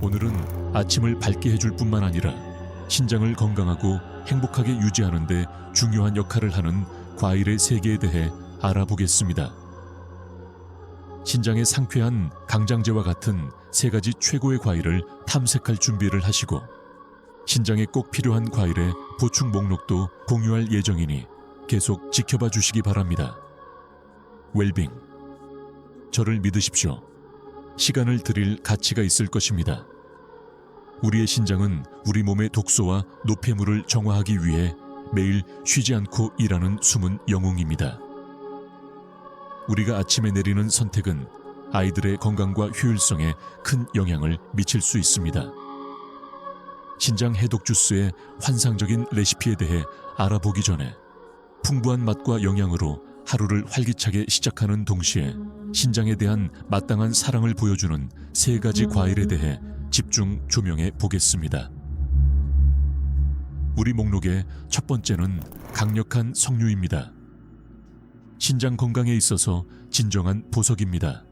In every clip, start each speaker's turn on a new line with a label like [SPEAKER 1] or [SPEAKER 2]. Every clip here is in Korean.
[SPEAKER 1] 오늘은 아침을 밝게 해줄 뿐만 아니라 신장을 건강하고 행복하게 유지하는 데 중요한 역할을 하는 과일의 세계에 대해 알아보겠습니다. 신장에 상쾌한 강장제와 같은 세 가지 최고의 과일을 탐색할 준비를 하시고 신장에 꼭 필요한 과일의 보충 목록도 공유할 예정이니 계속 지켜봐 주시기 바랍니다. 웰빙 저를 믿으십시오. 시간을 드릴 가치가 있을 것입니다. 우리의 신장은 우리 몸의 독소와 노폐물을 정화하기 위해 매일 쉬지 않고 일하는 숨은 영웅입니다. 우리가 아침에 내리는 선택은 아이들의 건강과 효율성에 큰 영향을 미칠 수 있습니다. 신장 해독 주스의 환상적인 레시피에 대해 알아보기 전에 풍부한 맛과 영양으로 하루를 활기차게 시작하는 동시에 신장에 대한 마땅한 사랑을 보여주는 세 가지 과일에 대해 집중 조명해 보겠습니다. 우리 목록의 첫 번째는 강력한 석류입니다. 신장 건강에 있어서 진정한 보석입니다.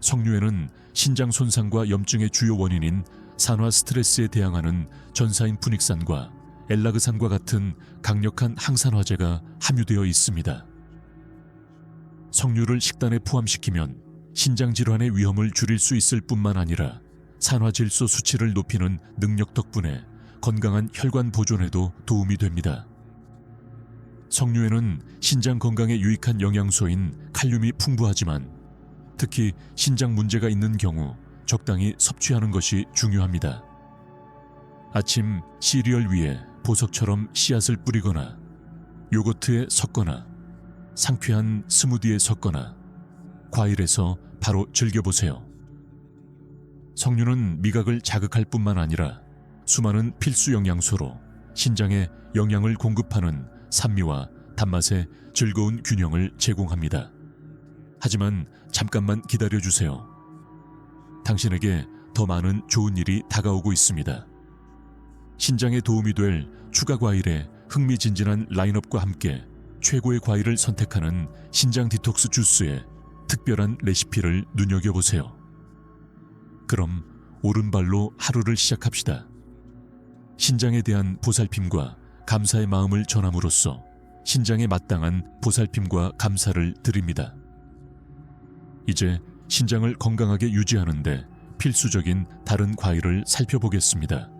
[SPEAKER 1] 석류에는 신장 손상과 염증의 주요 원인인 산화 스트레스에 대항하는 전사인 푸닉산과 엘라그산과 같은 강력한 항산화제가 함유되어 있습니다. 석류를 식단에 포함시키면 신장 질환의 위험을 줄일 수 있을 뿐만 아니라 산화질소 수치를 높이는 능력 덕분에 건강한 혈관 보존에도 도움이 됩니다. 석류에는 신장 건강에 유익한 영양소인 칼륨이 풍부하지만 특히 신장 문제가 있는 경우 적당히 섭취하는 것이 중요합니다. 아침 시리얼 위에 보석처럼 씨앗을 뿌리거나 요거트에 섞거나 상쾌한 스무디에 섞거나 과일에서 바로 즐겨보세요. 석류는 미각을 자극할 뿐만 아니라 수많은 필수 영양소로 신장에 영양을 공급하는 산미와 단맛의 즐거운 균형을 제공합니다. 하지만 잠깐만 기다려 주세요. 당신에게 더 많은 좋은 일이 다가오고 있습니다. 신장에 도움이 될 추가 과일의 흥미진진한 라인업과 함께 최고의 과일을 선택하는 신장 디톡스 주스의 특별한 레시피를 눈여겨보세요. 그럼 오른발로 하루를 시작합시다. 신장에 대한 보살핌과 감사의 마음을 전함으로써 신장에 마땅한 보살핌과 감사를 드립니다. 이제 신장을 건강하게 유지하는데 필수적인 다른 과일을 살펴보겠습니다.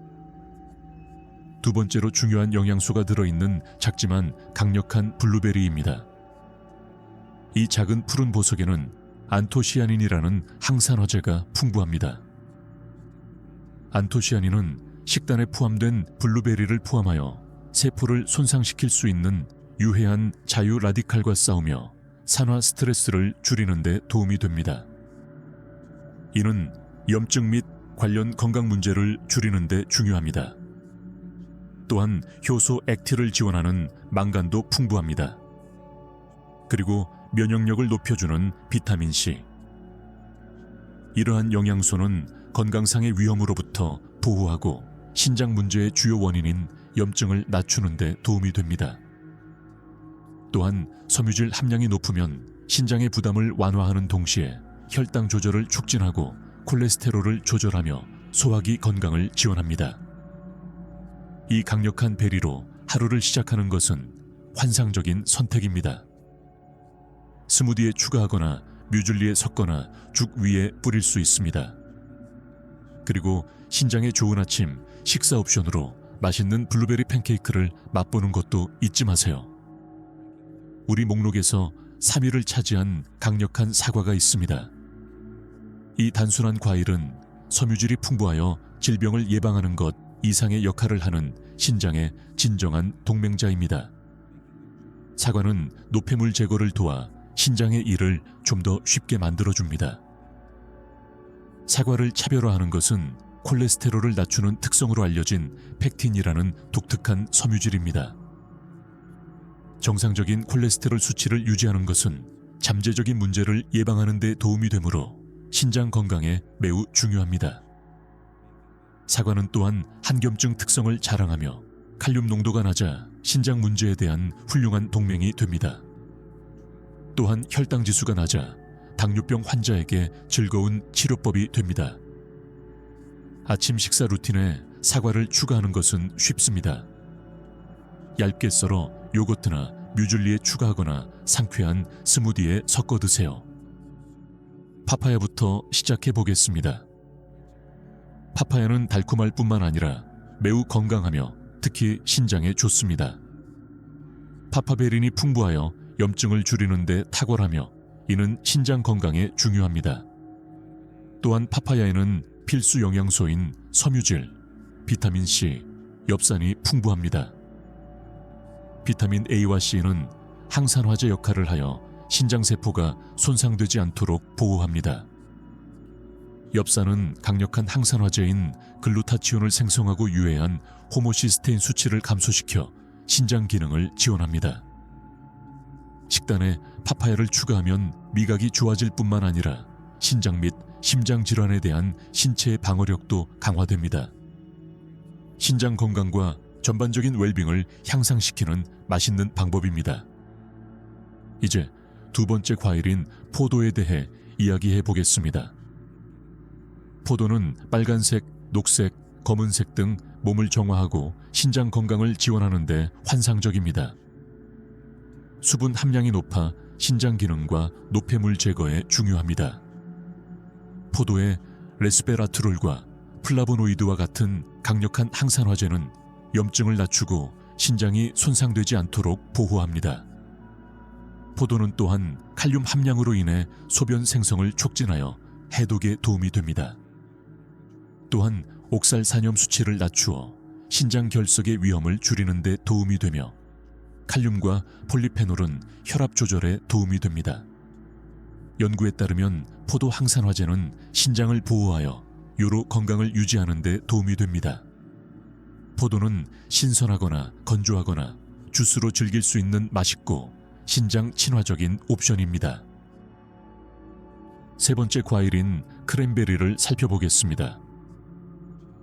[SPEAKER 1] 두 번째로 중요한 영양소가 들어있는 작지만 강력한 블루베리입니다. 이 작은 푸른 보석에는 안토시아닌이라는 항산화제가 풍부합니다. 안토시아닌은 식단에 포함된 블루베리를 포함하여 세포를 손상시킬 수 있는 유해한 자유 라디칼과 싸우며 산화 스트레스를 줄이는 데 도움이 됩니다. 이는 염증 및 관련 건강 문제를 줄이는 데 중요합니다. 또한 효소 액티를 지원하는 망간도 풍부합니다. 그리고 면역력을 높여주는 비타민 C. 이러한 영양소는 건강상의 위험으로부터 보호하고 신장 문제의 주요 원인인 염증을 낮추는 데 도움이 됩니다. 또한 섬유질 함량이 높으면 신장의 부담을 완화하는 동시에 혈당 조절을 촉진하고 콜레스테롤을 조절하며 소화기 건강을 지원합니다. 이 강력한 베리로 하루를 시작하는 것은 환상적인 선택입니다. 스무디에 추가하거나 뮤즐리에 섞거나 죽 위에 뿌릴 수 있습니다. 그리고 신장에 좋은 아침 식사 옵션으로 맛있는 블루베리 팬케이크를 맛보는 것도 잊지 마세요. 우리 목록에서 3위를 차지한 강력한 사과가 있습니다. 이 단순한 과일은 섬유질이 풍부하여 질병을 예방하는 것 이상의 역할을 하는 신장의 진정한 동맹자입니다. 사과는 노폐물 제거를 도와 신장의 일을 좀 더 쉽게 만들어줍니다. 사과를 차별화하는 것은 콜레스테롤을 낮추는 특성으로 알려진 펙틴이라는 독특한 섬유질입니다. 정상적인 콜레스테롤 수치를 유지하는 것은 잠재적인 문제를 예방하는 데 도움이 되므로 신장 건강에 매우 중요합니다. 사과는 또한 한겸증 특성을 자랑하며 칼륨 농도가 낮아 신장 문제에 대한 훌륭한 동맹이 됩니다. 또한 혈당 지수가 낮아 당뇨병 환자에게 즐거운 치료법이 됩니다. 아침 식사 루틴에 사과를 추가하는 것은 쉽습니다. 얇게 썰어 요거트나 뮤즐리에 추가하거나 상쾌한 스무디에 섞어 드세요. 파파야부터 시작해 보겠습니다. 파파야는 달콤할 뿐만 아니라 매우 건강하며 특히 신장에 좋습니다. 파파베린이 풍부하여 염증을 줄이는데 탁월하며 이는 신장 건강에 중요합니다. 또한 파파야에는 필수 영양소인 섬유질, 비타민 C, 엽산이 풍부합니다. 비타민 A와 C는 항산화제 역할을 하여 신장세포가 손상되지 않도록 보호합니다. 엽산은 강력한 항산화제인 글루타치온을 생성하고 유해한 호모시스테인 수치를 감소시켜 신장 기능을 지원합니다. 식단에 파파야를 추가하면 미각이 좋아질 뿐만 아니라 신장 및 심장 질환에 대한 신체의 방어력도 강화됩니다. 신장 건강과 전반적인 웰빙을 향상시키는 맛있는 방법입니다. 이제 두 번째 과일인 포도에 대해 이야기해 보겠습니다. 포도는 빨간색, 녹색, 검은색 등 몸을 정화하고 신장 건강을 지원하는데 환상적입니다. 수분 함량이 높아 신장 기능과 노폐물 제거에 중요합니다. 포도의 레스베라트롤과 플라보노이드와 같은 강력한 항산화제는 염증을 낮추고 신장이 손상되지 않도록 보호합니다. 포도는 또한 칼륨 함량으로 인해 소변 생성을 촉진하여 해독에 도움이 됩니다. 또한 옥살 산염 수치를 낮추어 신장 결석의 위험을 줄이는 데 도움이 되며 칼륨과 폴리페놀은 혈압 조절에 도움이 됩니다. 연구에 따르면 포도 항산화제는 신장을 보호하여 요로 건강을 유지하는 데 도움이 됩니다. 포도는 신선하거나 건조하거나 주스로 즐길 수 있는 맛있고 신장 친화적인 옵션입니다. 세 번째 과일인 크랜베리를 살펴보겠습니다.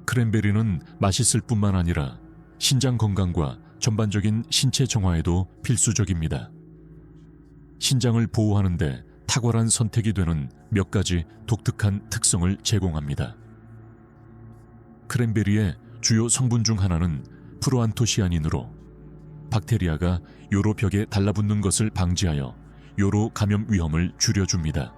[SPEAKER 1] 크랜베리는 맛있을 뿐만 아니라 신장 건강과 전반적인 신체 정화에도 필수적입니다. 신장을 보호하는데 탁월한 선택이 되는 몇 가지 독특한 특성을 제공합니다. 크랜베리의 주요 성분 중 하나는 프로안토시아닌으로 박테리아가 요로 벽에 달라붙는 것을 방지하여 요로 감염 위험을 줄여줍니다.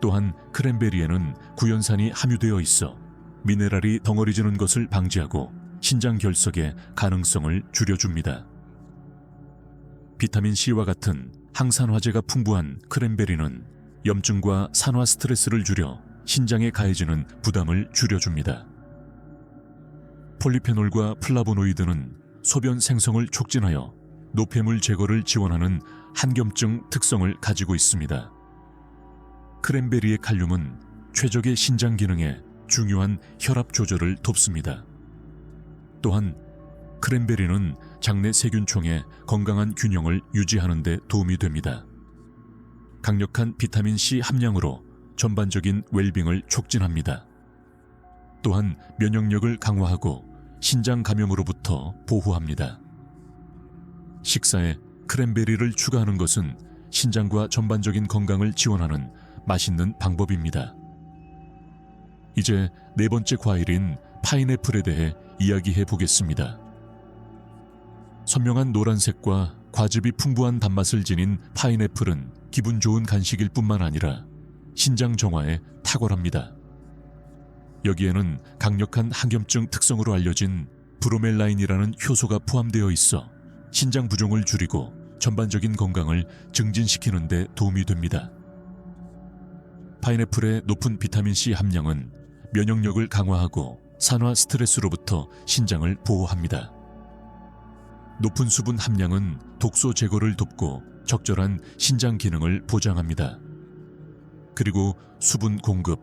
[SPEAKER 1] 또한 크랜베리에는 구연산이 함유되어 있어 미네랄이 덩어리지는 것을 방지하고 신장 결석의 가능성을 줄여줍니다. 비타민 C와 같은 항산화제가 풍부한 크랜베리는 염증과 산화 스트레스를 줄여 신장에 가해지는 부담을 줄여줍니다. 폴리페놀과 플라보노이드는 소변 생성을 촉진하여 노폐물 제거를 지원하는 한겸증 특성을 가지고 있습니다. 크랜베리의 칼륨은 최적의 신장 기능에 중요한 혈압 조절을 돕습니다. 또한 크랜베리는 장내 세균총의 건강한 균형을 유지하는 데 도움이 됩니다. 강력한 비타민 C 함량으로 전반적인 웰빙을 촉진합니다. 또한 면역력을 강화하고 신장 감염으로부터 보호합니다. 식사에 크랜베리를 추가하는 것은 신장과 전반적인 건강을 지원하는 맛있는 방법입니다. 이제 네 번째 과일인 파인애플에 대해 이야기해 보겠습니다. 선명한 노란색과 과즙이 풍부한 단맛을 지닌 파인애플은 기분 좋은 간식일 뿐만 아니라 신장 정화에 탁월합니다. 여기에는 강력한 항염증 특성으로 알려진 브로멜라인이라는 효소가 포함되어 있어 신장 부종을 줄이고 전반적인 건강을 증진시키는 데 도움이 됩니다. 파인애플의 높은 비타민 C 함량은 면역력을 강화하고 산화 스트레스로부터 신장을 보호합니다. 높은 수분 함량은 독소 제거를 돕고 적절한 신장 기능을 보장합니다. 그리고 수분 공급.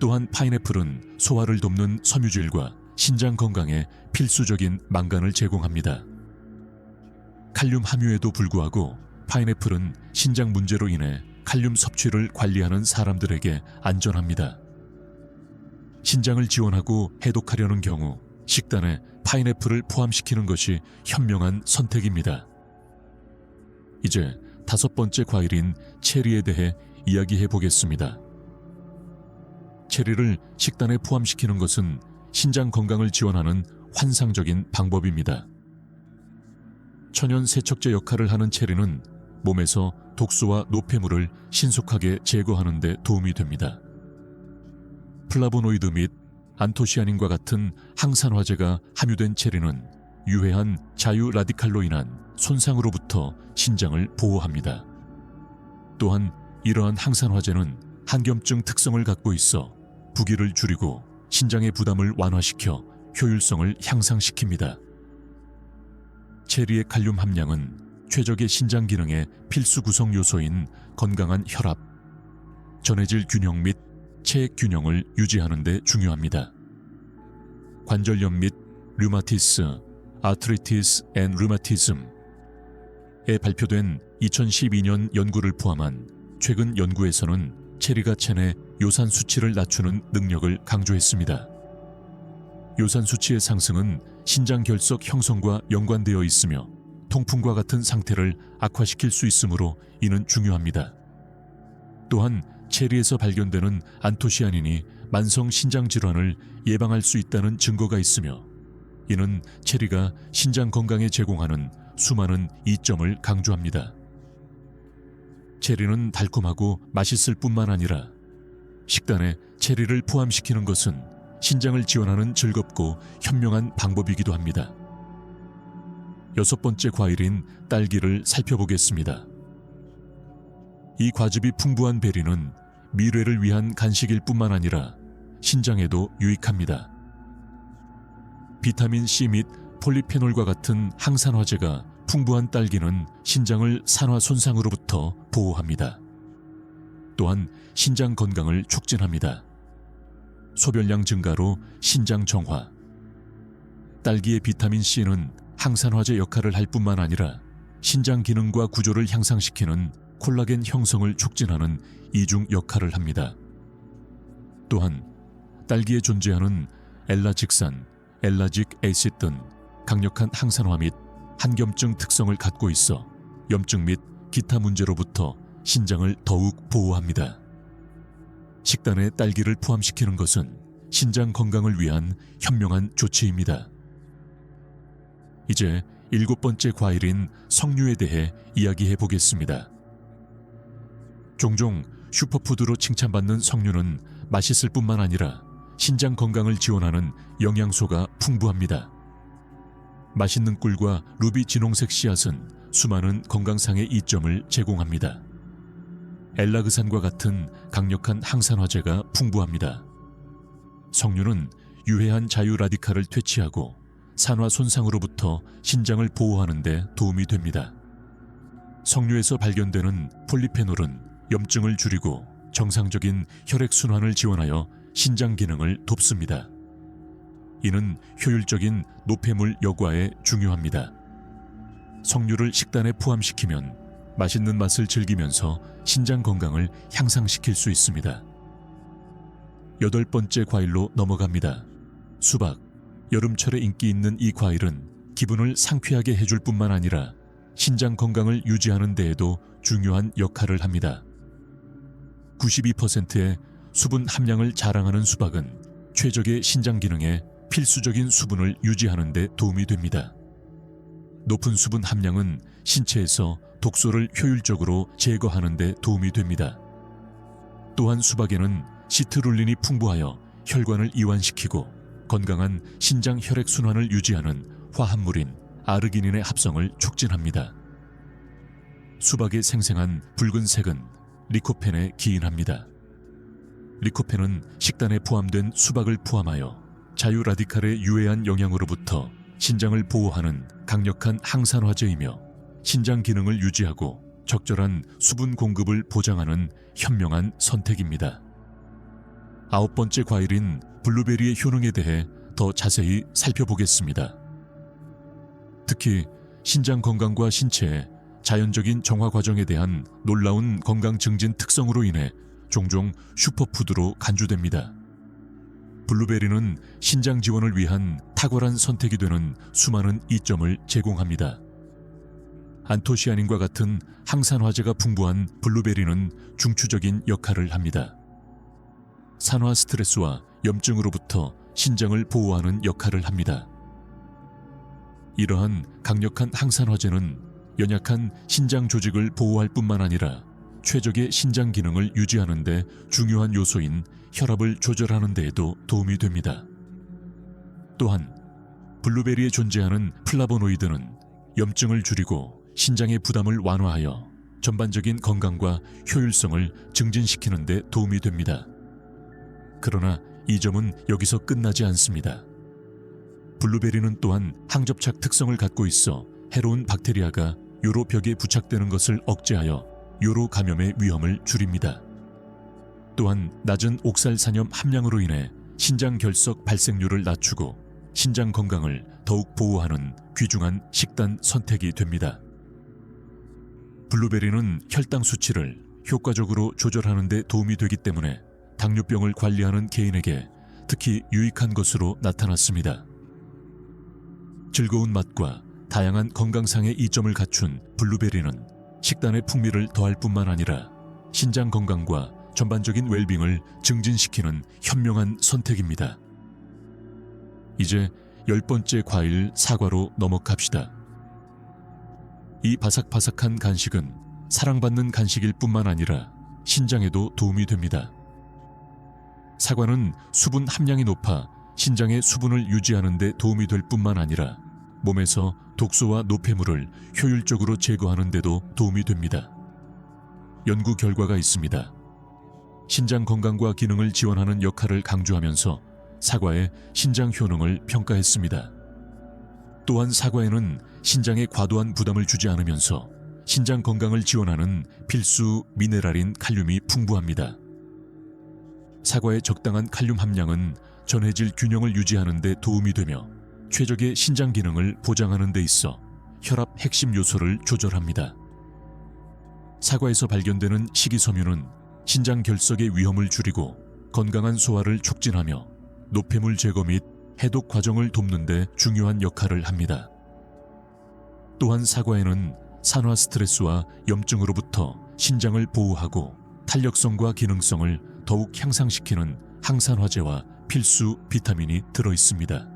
[SPEAKER 1] 또한 파인애플은 소화를 돕는 섬유질과 신장 건강에 필수적인 망간을 제공합니다. 칼륨 함유에도 불구하고 파인애플은 신장 문제로 인해 칼륨 섭취를 관리하는 사람들에게 안전합니다. 신장을 지원하고 해독하려는 경우 식단에 파인애플을 포함시키는 것이 현명한 선택입니다. 이제 다섯 번째 과일인 체리에 대해 이야기해 보겠습니다. 체리를 식단에 포함시키는 것은 신장 건강을 지원하는 환상적인 방법입니다. 천연 세척제 역할을 하는 체리는 몸에서 독소와 노폐물을 신속하게 제거하는 데 도움이 됩니다. 플라보노이드 및 안토시아닌과 같은 항산화제가 함유된 체리는 유해한 자유 라디칼로 인한 손상으로부터 신장을 보호합니다. 또한 이러한 항산화제는 한겸증 특성을 갖고 있어 부기를 줄이고 신장의 부담을 완화시켜 효율성을 향상시킵니다. 체리의 칼륨 함량은 최적의 신장 기능의 필수 구성 요소인 건강한 혈압, 전해질 균형 및 체액 균형을 유지하는 데 중요합니다. 관절염 및 류마티스, 아트리티스 앤 류마티즘에 발표된 2012년 연구를 포함한 최근 연구에서는 체리가 체내 요산 수치를 낮추는 능력을 강조했습니다. 요산 수치의 상승은 신장 결석 형성과 연관되어 있으며 통풍과 같은 상태를 악화시킬 수 있으므로 이는 중요합니다. 또한 체리에서 발견되는 안토시아닌이 만성 신장 질환을 예방할 수 있다는 증거가 있으며 이는 체리가 신장 건강에 제공하는 수많은 이점을 강조합니다. 체리는 달콤하고 맛있을 뿐만 아니라 식단에 체리를 포함시키는 것은 신장을 지원하는 즐겁고 현명한 방법이기도 합니다. 여섯 번째 과일인 딸기를 살펴보겠습니다. 이 과즙이 풍부한 베리는 미래를 위한 간식일 뿐만 아니라 신장에도 유익합니다. 비타민 C 및 폴리페놀과 같은 항산화제가 풍부한 딸기는 신장을 산화 손상으로부터 보호합니다. 또한 신장 건강을 촉진합니다. 소변량 증가로 신장 정화. 딸기의 비타민 C는 항산화제 역할을 할 뿐만 아니라 신장 기능과 구조를 향상시키는 콜라겐 형성을 촉진하는 이중 역할을 합니다. 또한 딸기에 존재하는 엘라직산, 엘라직 에이시드 등 강력한 항산화 및 한겸증 특성을 갖고 있어 염증 및 기타 문제로부터 신장을 더욱 보호합니다. 식단에 딸기를 포함시키는 것은 신장 건강을 위한 현명한 조치입니다. 이제 일곱 번째 과일인 석류에 대해 이야기해 보겠습니다. 종종 슈퍼푸드로 칭찬받는 석류는 맛있을 뿐만 아니라 신장 건강을 지원하는 영양소가 풍부합니다. 맛있는 꿀과 루비 진홍색 씨앗은 수많은 건강상의 이점을 제공합니다. 엘라그산과 같은 강력한 항산화제가 풍부합니다. 석류는 유해한 자유 라디칼을 퇴치하고 산화 손상으로부터 신장을 보호하는 데 도움이 됩니다. 석류에서 발견되는 폴리페놀은 염증을 줄이고 정상적인 혈액 순환을 지원하여 신장 기능을 돕습니다. 이는 효율적인 노폐물 여과에 중요합니다. 석류를 식단에 포함시키면 맛있는 맛을 즐기면서 신장 건강을 향상시킬 수 있습니다. 여덟 번째 과일로 넘어갑니다. 수박. 여름철에 인기 있는 이 과일은 기분을 상쾌하게 해줄 뿐만 아니라 신장 건강을 유지하는 데에도 중요한 역할을 합니다. 92%의 수분 함량을 자랑하는 수박은 최적의 신장 기능에 필수적인 수분을 유지하는 데 도움이 됩니다. 높은 수분 함량은 신체에서 독소를 효율적으로 제거하는 데 도움이 됩니다. 또한 수박에는 시트룰린이 풍부하여 혈관을 이완시키고 건강한 신장 혈액 순환을 유지하는 화합물인 아르기닌의 합성을 촉진합니다. 수박의 생생한 붉은색은 리코펜에 기인합니다. 리코펜은 식단에 포함된 수박을 포함하여 자유 라디칼의 유해한 영향으로부터 신장을 보호하는 강력한 항산화제이며 신장 기능을 유지하고 적절한 수분 공급을 보장하는 현명한 선택입니다. 아홉 번째 과일인 블루베리의 효능에 대해 더 자세히 살펴보겠습니다. 특히 신장 건강과 신체의 자연적인 정화 과정에 대한 놀라운 건강 증진 특성으로 인해 종종 슈퍼푸드로 간주됩니다. 블루베리는 신장 지원을 위한 탁월한 선택이 되는 수많은 이점을 제공합니다. 안토시아닌과 같은 항산화제가 풍부한 블루베리는 중추적인 역할을 합니다. 산화 스트레스와 염증으로부터 신장을 보호하는 역할을 합니다. 이러한 강력한 항산화제는 연약한 신장 조직을 보호할 뿐만 아니라 최적의 신장 기능을 유지하는 데 중요한 요소인 혈압을 조절하는 데에도 도움이 됩니다. 또한 블루베리에 존재하는 플라보노이드는 염증을 줄이고 신장의 부담을 완화하여 전반적인 건강과 효율성을 증진시키는 데 도움이 됩니다. 그러나 이 점은 여기서 끝나지 않습니다. 블루베리는 또한 항접착 특성을 갖고 있어 해로운 박테리아가 요로 벽에 부착되는 것을 억제하여 요로 감염의 위험을 줄입니다. 또한 낮은 옥살 산염 함량으로 인해 신장 결석 발생률을 낮추고 신장 건강을 더욱 보호하는 귀중한 식단 선택이 됩니다. 블루베리는 혈당 수치를 효과적으로 조절하는 데 도움이 되기 때문에 당뇨병을 관리하는 개인에게 특히 유익한 것으로 나타났습니다. 즐거운 맛과 다양한 건강상의 이점을 갖춘 블루베리는 식단의 풍미를 더할 뿐만 아니라 신장 건강과 전반적인 웰빙을 증진시키는 현명한 선택입니다. 이제 열 번째 과일 사과로 넘어갑시다. 이 바삭바삭한 간식은 사랑받는 간식일 뿐만 아니라 신장에도 도움이 됩니다. 사과는 수분 함량이 높아 신장의 수분을 유지하는 데 도움이 될 뿐만 아니라 몸에서 독소와 노폐물을 효율적으로 제거하는 데도 도움이 됩니다. 연구 결과가 있습니다. 신장 건강과 기능을 지원하는 역할을 강조하면서 사과의 신장 효능을 평가했습니다. 또한 사과에는 신장에 과도한 부담을 주지 않으면서 신장 건강을 지원하는 필수 미네랄인 칼륨이 풍부합니다. 사과의 적당한 칼륨 함량은 전해질 균형을 유지하는 데 도움이 되며 최적의 신장 기능을 보장하는 데 있어 혈압 핵심 요소를 조절합니다. 사과에서 발견되는 식이섬유는 신장 결석의 위험을 줄이고 건강한 소화를 촉진하며 노폐물 제거 및 해독 과정을 돕는 데 중요한 역할을 합니다. 또한 사과에는 산화 스트레스와 염증으로부터 신장을 보호하고 탄력성과 기능성을 더욱 향상시키는 항산화제와 필수 비타민이 들어 있습니다.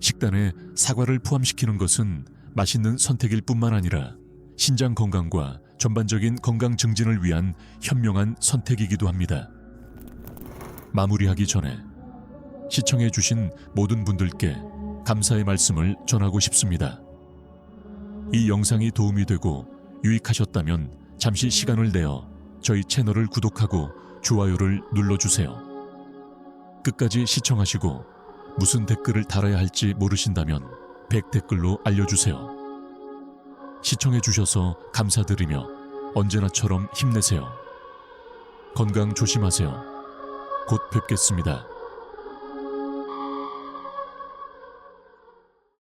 [SPEAKER 1] 식단에 사과를 포함시키는 것은 맛있는 선택일 뿐만 아니라 신장 건강과 전반적인 건강 증진을 위한 현명한 선택이기도 합니다. 마무리하기 전에 시청해 주신 모든 분들께 감사의 말씀을 전하고 싶습니다. 이 영상이 도움이 되고 유익하셨다면 잠시 시간을 내어 저희 채널을 구독하고 좋아요를 눌러주세요. 끝까지 시청하시고 무슨 댓글을 달아야 할지 모르신다면 100 댓글로 알려주세요. 시청해주셔서 감사드리며 언제나처럼 힘내세요. 건강 조심하세요. 곧 뵙겠습니다.